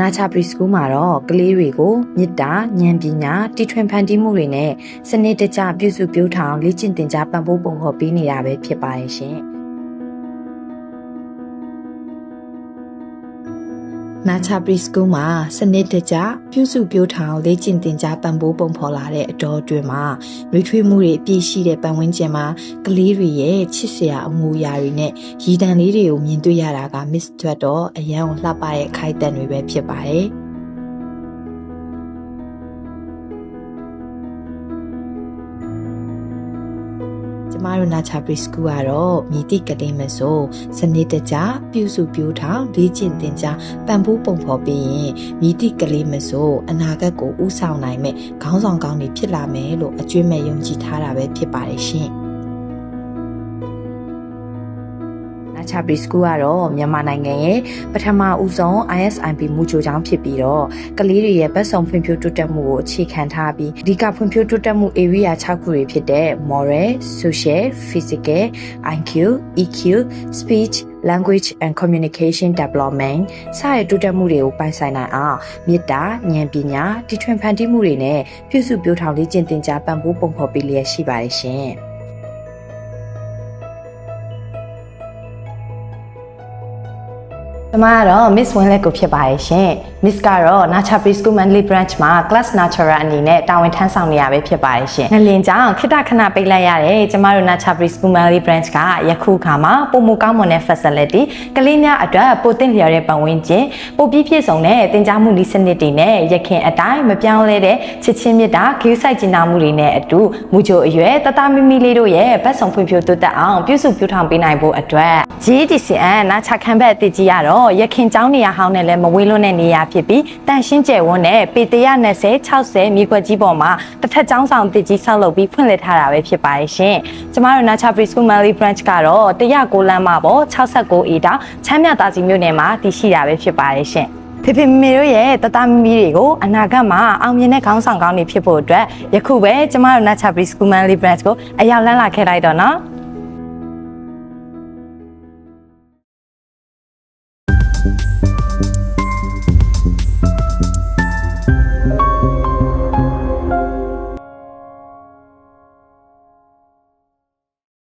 နာချပရီစကူးမှာတော့ကလေးတွေကိုမေတ္တာဉာဏ်ပညာတီထွင်ဖန်တီးမှုတွေနဲ့စနစ်တကျပြုစုပြောထောင်လေ့ကျင့်သင်ကြားပံ့ပိုးပုံဖော်ပေးနေတာပဲဖြစ်ပါရဲ့ရှင်။ နာချပရီစကူးမှာစနစ်တကျပြုစုပြောထောင်လေ့ကျင့်သင်ကြားပံ့ပိုးပုံဖော်လာတဲ့အတော်အတွင်းမှာနှွေးထွေးမှုတွေအပြည့်ရှိတဲ့ပတ်ဝန်းကျင်မှာကလေးတွေရဲ့ချစ်စရာအမူအရာတွေနဲ့ရည်တံလေးတွေကိုမြင်တွေ့ရတာက Miss ထွက်တော့အရန်ကိုလှပတဲ့အခိုက်အတန့်တွေပဲဖြစ်ပါတယ်။ မတို့နာချာပရီစကူကတော့မြည်တိကလေးမဆိုစနစ်တကျပြုစုပြောင်းထောင်လေ့ကျင့်သင်ကြားပံ့ပိုးပုံဖော်ပြီးရင်မြည်တိကလေးမဆိုအနာဂတ်ကိုဥဆောင်နိုင်မဲ့ခေါင်းဆောင်ကောင်းတွေဖြစ်လာမယ်လို့အကျွမ်းမဲ့ယုံကြည်ထားတာပဲဖြစ်ပါတယ်ရှင်။ ချာပရီစကူကတော့မြန်မာနိုင်ငံရဲ့ပထမဦးဆုံး ISIP မူကြိုကျောင်းဖြစ်ပြီးတော့ကလေးတွေရဲ့ဘက်ဆောင်ဖွံ့ဖြိုးတိုးတက်မှုကိုအခြေခံထားပြီးအဓိကဖွံ့ဖြိုးတိုးတက်မှု area 6ခုတွေဖြစ်တဲ့ moral, social, physical, IQ, EQ, speech, language and communication development စတဲ့တိုးတက်မှုတွေကိုပိုင်ဆိုင်နိုင်အောင်မေတ္တာဉာဏ်ပညာတီထွင်ဖန်တီးမှုတွေနဲ့ပြုစုပြောင်းထောင်လေ့ကျင့်သင်ကြားပံ့ပိုးပုံဖော်ပေးလျက်ရှိပါတယ်ရှင်။ ကျမကတော့ Miss Winlet ကိုဖြစ်ပါတယ်ရှင်။ Miss ကတော့ Nature Preschool Manly Branch မှာ Class Nurturer အနေနဲ့တာဝန်ထမ်းဆောင်နေရပဲဖြစ်ပါတယ်ရှင်။ငလင်ကြောင့်ခိတခဏပိတ်လိုက်ရတယ်။ကျမတို့ Nature Preschool Manly Branch ကယခုခါမှာပုံမကောင်းမွန်တဲ့ facility ကလေးများအတွက်ပိုသင့်လျော်တဲ့ပတ်ဝန်းကျင်ပိုပြီးပြည့်စုံတဲ့တင် जा မှုနည်းစနစ်တွေနဲ့ရခင်အတိုင်းမပြောင်းလဲတဲ့ချစ်ချင်းမြတ်တာဂရုစိုက်ကျင်နာမှုတွေနဲ့အတူမူကြိုအရွယ်တသားမီမီလေးတို့ရဲ့ဘက်ဆောင်ဖွံ့ဖြိုးတိုးတက်အောင်ပြုစုပြောင်းထောင်ပေးနိုင်ဖို့အတွက် GDCN နာချခံဘက်အတည်ကြီးရတော့ရခင်ကျောင်းနေရာဟောင်းနဲ့လည်းမဝေးလွန်းတဲ့နေရာဖြစ်ပြီးတန်ရှင်းကျယ်ဝန်းတဲ့ပေ120 60မြေခွက်ကြီးပေါ်မှာတစ်ထပ်ကျောင်းဆောင်တည်ကြီးဆောက်လုပ်ပြီးဖွင့်လှစ်ထားတာပဲဖြစ်ပါတယ်ရှင်။ကျမတို့ Nacha Preschool Mali Branch ကတော့109လမ်းမှာပေါ့69 A တောင်ချမ်းမြသာစီမြို့နယ်မှာတည်ရှိတာပဲဖြစ်ပါတယ်ရှင်။ဖေဖေမေမေတို့ရဲ့တတမမီတွေကိုအနာဂတ်မှာအောင်မြင်တဲ့ခေါင်းဆောင်ကောင်းတွေဖြစ်ဖို့အတွက်ယခုပဲကျမတို့ Nacha Preschool Mali Branch ကိုအရောက်လန်းလာခဲ့လိုက်တော့နော်။